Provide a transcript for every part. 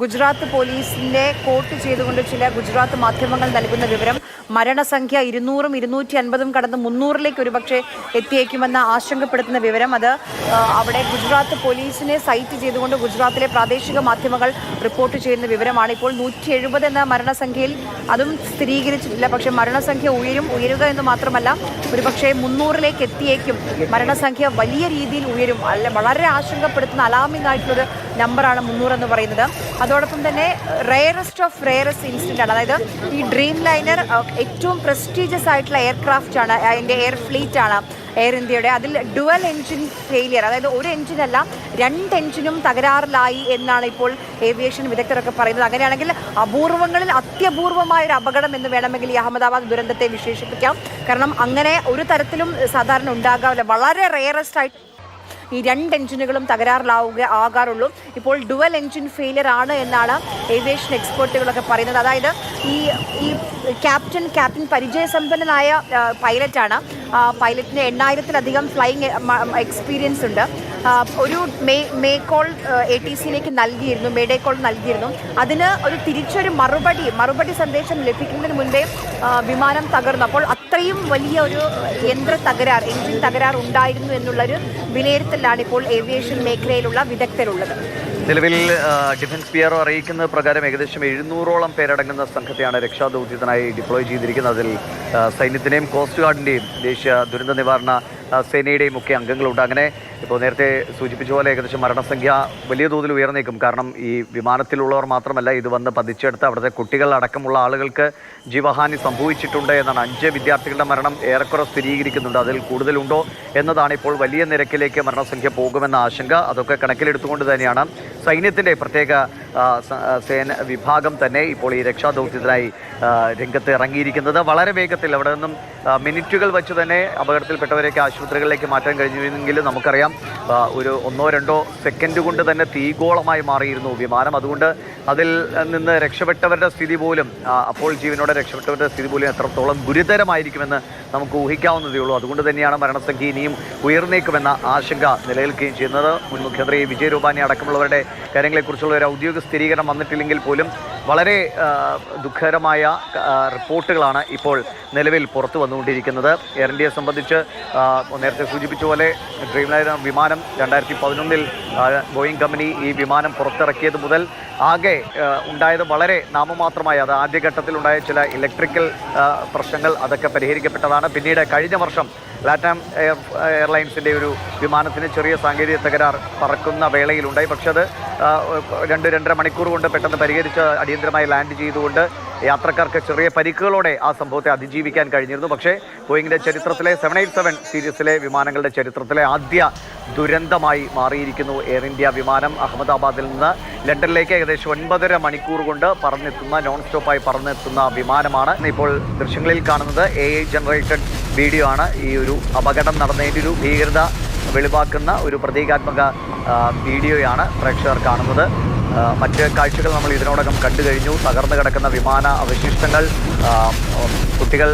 ഗുജറാത്ത് പോലീസിനെ കോട്ട് ചെയ്തുകൊണ്ട് ചില ഗുജറാത്ത് മാധ്യമങ്ങൾ നൽകുന്ന വിവരം മരണസംഖ്യ ഇരുന്നൂറും ഇരുന്നൂറ്റി അൻപതും കടന്ന് മുന്നൂറിലേക്ക് ഒരുപക്ഷെ എത്തിയേക്കുമെന്ന ആശങ്കപ്പെടുത്തുന്ന വിവരം അത് അവിടെ ഗുജറാത്ത് പോലീസിനെ സൈറ്റ് ചെയ്തുകൊണ്ട് ഗുജറാത്തിലെ പ്രാദേശിക മാധ്യമങ്ങൾ റിപ്പോർട്ട് ചെയ്യുന്ന വിവരമാണ്. ഇപ്പോൾ നൂറ്റി എഴുപത് എന്ന മരണസംഖ്യയിൽ അതും സ്ഥിരീകരിച്ചിട്ടില്ല. പക്ഷേ മരണസംഖ്യ ഉയരും ഉയരുക എന്ന് മാത്രമല്ല ഒരുപക്ഷെ മുന്നൂറിലേക്ക് എത്തിയേക്കും. മരണസംഖ്യ വലിയ രീതിയിൽ ഉയരും. അല്ല വളരെ ആശങ്കപ്പെടുത്തുന്ന അലാമിംഗ് ആയിട്ടുള്ളൊരു നമ്പറാണ് മുന്നൂറ് എന്ന് പറയുന്നത്. അതോടൊപ്പം തന്നെ റെയറസ്റ്റ് ഓഫ് റെയറസ്റ്റ് ഇൻസിഡന്റ് ആണ്. അതായത് ഈ ഡ്രീം ലൈനർ ഏറ്റവും പ്രസ്റ്റീജിയസ് ആയിട്ടുള്ള എയർക്രാഫ്റ്റ് ആണ് അതിന്റെ എയർ ഫ്ലീറ്റ് ആണ് എയർ ഇന്ത്യയുടെ അതിൽ ഡുവൽ എൻജിൻ ഫെയിലിയർ അതായത് ഒരു എൻജിനല്ല രണ്ട് എൻജിനും തകരാറിലായി എന്നാണ് ഇപ്പോൾ ഏവിയേഷൻ വിദഗ്ധരൊക്കെ പറയുന്നത്. അങ്ങനെയാണെങ്കിൽ അപൂർവങ്ങളിൽ അത്യപൂർവമായ ഒരു അപകടം എന്ന് വേണമെങ്കിൽ ഈ അഹമ്മദാബാദ് ദുരന്തത്തെ വിശേഷിപ്പിക്കാം. കാരണം അങ്ങനെ ഒരു തരത്തിലും സാധാരണ ഉണ്ടാകാവില്ല വളരെ റെയറസ്റ്റ് ആയിട്ട് ഈ രണ്ട് എഞ്ചിനുകളും തകരാറിലാവുക ആകാറുള്ളൂ. ഇപ്പോൾ ഡുവൽ എഞ്ചിൻ ഫെയിലിയർ ആണ് എന്നാണ് ഏവിയേഷൻ എക്സ്പേർട്ടുകളൊക്കെ പറയുന്നത്. അതായത് ഈ ഈ ക്യാപ്റ്റൻ ക്യാപ്റ്റൻ പരിചയസമ്പന്നനായ പൈലറ്റാണ്. പൈലറ്റിന് എണ്ണായിരത്തിലധികം ഫ്ലൈയിങ് എക്സ്പീരിയൻസ് ഉണ്ട്. ഒരു may may call A T സിയിലേക്ക് നൽകിയിരുന്നു മേഡേ കോൾ നൽകിയിരുന്നു. അതിന് ഒരു തിരിച്ചൊരു മറുപടി മറുപടി സന്ദേശം ലഭിക്കുന്നതിന് മുൻപേ വിമാനം തകർന്നു. അപ്പോൾ അത്രയും വലിയ ഒരു യന്ത്ര തകരാർ എഞ്ചിൻ തകരാർ ഉണ്ടായിരുന്നു എന്നുള്ളൊരു വിലയിരുത്തലാണ് ഇപ്പോൾ ഏവിയേഷൻ മേഖലയിലുള്ള വിദഗ്ധരുള്ളത്. നിലവിൽ ഡിഫൻസ് പി ആർഒ അറിയിക്കുന്ന പ്രകാരം ഏകദേശം എഴുന്നൂറോളം പേരടങ്ങുന്ന സംഘത്തെയാണ് രക്ഷാദൗത്യത്തിനായി ഡിപ്ലോയ് ചെയ്തിരിക്കുന്നത്. അതിൽ സൈന്യത്തിന്റെയും കോസ്റ്റ് ഗാർഡിന്റെയും ദേശീയ ദുരന്ത നിവാരണ സേനയുടെയും ഒക്കെ അംഗങ്ങളുണ്ട്. അങ്ങനെ ഇപ്പോൾ നേരത്തെ സൂചിപ്പിച്ച പോലെ ഏകദേശം മരണസംഖ്യ വലിയ തോതിൽ ഉയർന്നേക്കും. കാരണം ഈ വിമാനത്തിലുള്ളവർ മാത്രമല്ല ഇത് വന്ന് പതിച്ചെടുത്ത് അവിടുത്തെ കുട്ടികൾ അടക്കമുള്ള ആളുകൾക്ക് ജീവഹാനി സംഭവിച്ചിട്ടുണ്ട് എന്നാണ്. അഞ്ച് വിദ്യാർത്ഥികളുടെ മരണം ഏറെക്കുറെ സ്ഥിരീകരിക്കുന്നുണ്ട്. അതിൽ കൂടുതലുണ്ടോ എന്നതാണ് ഇപ്പോൾ വലിയ നിരക്കിലേക്ക് മരണസംഖ്യ പോകുമെന്ന ആശങ്ക. അതൊക്കെ കണക്കിലെടുത്തുകൊണ്ട് തന്നെയാണ് സൈന്യത്തിന്റെ പ്രത്യേക സേന വിഭാഗം തന്നെ ഇപ്പോൾ ഈ രക്ഷാദൗത്യത്തിനായി രംഗത്ത് ഇറങ്ങിയിരിക്കുന്നത്. വളരെ വേഗത്തിൽ അവിടെ നിന്നും മിനിറ്റുകൾ വെച്ച് തന്നെ അപകടത്തിൽപ്പെട്ടവരെയൊക്കെ ആശുപത്രികളിലേക്ക് മാറ്റാൻ കഴിഞ്ഞിരുന്നെങ്കിലും നമുക്കറിയാം ഒരു ഒന്നോ രണ്ടോ സെക്കൻഡ് കൊണ്ട് തന്നെ തീഗോളമായി മാറിയിരുന്നു വിമാനം. അതുകൊണ്ട് അതിൽ നിന്ന് രക്ഷപ്പെട്ടവരുടെ സ്ഥിതി പോലും അപ്പോൾ ജീവനോടെ രക്ഷപ്പെട്ടവരുടെ സ്ഥിതി പോലും എത്രത്തോളം ഗുരുതരമായിരിക്കുമെന്ന് നമുക്ക് ഊഹിക്കാവുന്നതേ ഉള്ളൂ. അതുകൊണ്ട് തന്നെയാണ് മരണസംഖ്യ ഇനിയും ഉയർന്നേക്കുമെന്ന ആശങ്ക നിലനിൽക്കുകയും ചെയ്യുന്നത്. മുൻ മുഖ്യമന്ത്രി വിജയ് രൂപാനി അടക്കമുള്ളവരുടെ കാര്യങ്ങളെക്കുറിച്ചുള്ള ഒരു ഔദ്യോഗിക സ്ഥിരീകരണം വന്നിട്ടില്ലെങ്കിൽ പോലും വളരെ ദുഃഖകരമായ റിപ്പോർട്ടുകളാണ് ഇപ്പോൾ നിലവിൽ പുറത്തു വന്നുകൊണ്ടിരിക്കുന്നത്. എയർ ഇന്ത്യയെ സംബന്ധിച്ച് നേരത്തെ സൂചിപ്പിച്ച പോലെ ഡ്രീം ലൈനർ വിമാനം രണ്ടായിരത്തി പതിനൊന്നിൽ ബോയിങ് കമ്പനി ഈ വിമാനം പുറത്തിറക്കിയത് മുതൽ ആകെ ഉണ്ടായത് വളരെ നാമമാത്രമായ. അത് ആദ്യഘട്ടത്തിലുണ്ടായ ചില ഇലക്ട്രിക്കൽ പ്രശ്നങ്ങൾ അതൊക്കെ പരിഹരിക്കപ്പെട്ടതാണ്. പിന്നീട് കഴിഞ്ഞ വർഷം ലാറ്റാം എയർ എയർലൈൻസിന്റെ ഒരു വിമാനത്തിന് ചെറിയ സാങ്കേതിക തകരാർ പറക്കുന്ന വേളയിലുണ്ടായി. പക്ഷേ അത് രണ്ട് രണ്ടര മണിക്കൂർ കൊണ്ട് പെട്ടെന്ന് പരിഹരിച്ച് അടിയന്തരമായി ലാൻഡ് ചെയ്തുകൊണ്ട് യാത്രക്കാർക്ക് ചെറിയ പരിക്കുകളോടെ ആ സംഭവത്തെ അതിജീവിക്കാൻ കഴിഞ്ഞിരുന്നു. പക്ഷേ ബോയിങ്ങിന്റെ ചരിത്രത്തിലെ സെവൻ എയ്റ്റ് സെവൻ സീരീസിലെ വിമാനങ്ങളുടെ ചരിത്രത്തിലെ ആദ്യ ദുരന്തമായി മാറിയിരിക്കുന്നു എയർ ഇന്ത്യ വിമാനം. അഹമ്മദാബാദിൽ നിന്ന് ലണ്ടനിലേക്ക് ഏകദേശം ഒൻപതര മണിക്കൂർ കൊണ്ട് പറന്നെത്തുന്ന നോൺ സ്റ്റോപ്പായി പറന്നെത്തുന്ന വിമാനമാണ് ഇപ്പോൾ ദൃശ്യങ്ങളിൽ കാണുന്നത്. എ ഐ ജനറേറ്റഡ് വീഡിയോ ആണ് ഈ ഒരു അപകടം നടന്നതിന്റെ ഒരു ഭീകരത വെളിവാക്കുന്ന ഒരു പ്രതീകാത്മക വീഡിയോയാണ് പ്രേക്ഷകർ കാണുന്നത്. മറ്റ് കാഴ്ചകൾ നമ്മൾ ഇതിനോടകം കണ്ടു കഴിഞ്ഞു. തകർന്നു കിടക്കുന്ന വിമാന അവശിഷ്ടങ്ങൾ കുട്ടികൾ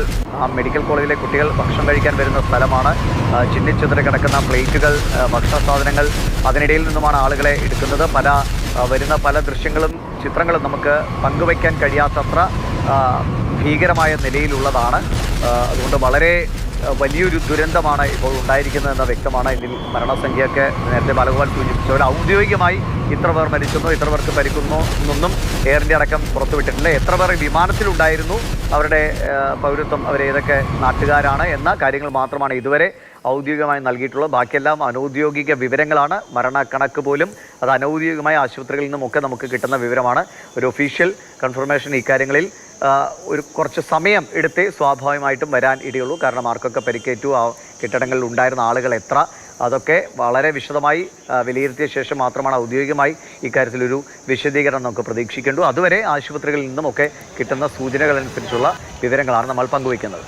മെഡിക്കൽ കോളേജിലെ കുട്ടികൾ ഭക്ഷണം കഴിക്കാൻ വരുന്ന സ്ഥലമാണ്. ആ, ചിന്നിച്ചിതറി കിടക്കുന്ന പ്ലേറ്റുകൾ ഭക്ഷണ സാധനങ്ങൾ അതിനിടയിൽ നിന്നുമാണ് ആളുകളെ എടുക്കുന്നത്. പല വരുന്ന പല ദൃശ്യങ്ങളും ചിത്രങ്ങളും നമുക്ക് പങ്കുവയ്ക്കാൻ കഴിയാത്തത്ര ഭീകരമായ നിലയിലുള്ളതാണ്. അതുകൊണ്ട് വളരെ വലിയൊരു ദുരന്തമാണ് ഇപ്പോൾ ഉണ്ടായിരിക്കുന്നതെന്ന് വ്യക്തമാണ്. ഇതിൽ മരണസംഖ്യയൊക്കെ നേരത്തെ ബാലഗോപാൽ സൂചിപ്പിച്ചു അവർ ഔദ്യോഗികമായി ഇത്ര പേർ മരിക്കുന്നു ഇത്ര പേർക്ക് പരിക്കുന്നു എന്നൊന്നും എയർ ഇന്ത്യ അടക്കം പുറത്തുവിട്ടിട്ടില്ല. എത്ര പേർ വിമാനത്തിലുണ്ടായിരുന്നു അവരുടെ പൗരത്വം അവർ ഏതൊക്കെ നാട്ടുകാരാണ് എന്ന കാര്യങ്ങൾ മാത്രമാണ് ഇതുവരെ ഔദ്യോഗികമായി നൽകിയിട്ടുള്ളത്. ബാക്കിയെല്ലാം അനൗദ്യോഗിക വിവരങ്ങളാണ്. മരണക്കണക്ക് പോലും അത് അനൗദ്യോഗികമായ ആശുപത്രികളിൽ നിന്നുമൊക്കെ നമുക്ക് കിട്ടുന്ന വിവരമാണ്. ഒരു ഒഫീഷ്യൽ കൺഫർമേഷൻ ഇക്കാര്യങ്ങളിൽ ഒരു കുറച്ച് സമയം എടുത്തേ സ്വാഭാവികമായിട്ടും വരാൻ ഇടയുള്ളൂ. കാരണം ആർക്കൊക്കെ പരിക്കേറ്റു ആ കെട്ടിടങ്ങളിൽ ഉണ്ടായിരുന്ന ആളുകൾ എത്ര അതൊക്കെ വളരെ വിശദമായി വിലയിരുത്തിയ ശേഷം മാത്രമാണ് ഔദ്യോഗികമായി ഇക്കാര്യത്തിലൊരു വിശദീകരണം നമുക്ക് പ്രതീക്ഷിക്കേണ്ടു അതുവരെ ആശുപത്രികളിൽ നിന്നുമൊക്കെ കിട്ടുന്ന സൂചനകളനുസരിച്ചുള്ള വിവരങ്ങളാണ് നമ്മൾ പങ്കുവയ്ക്കുന്നത്.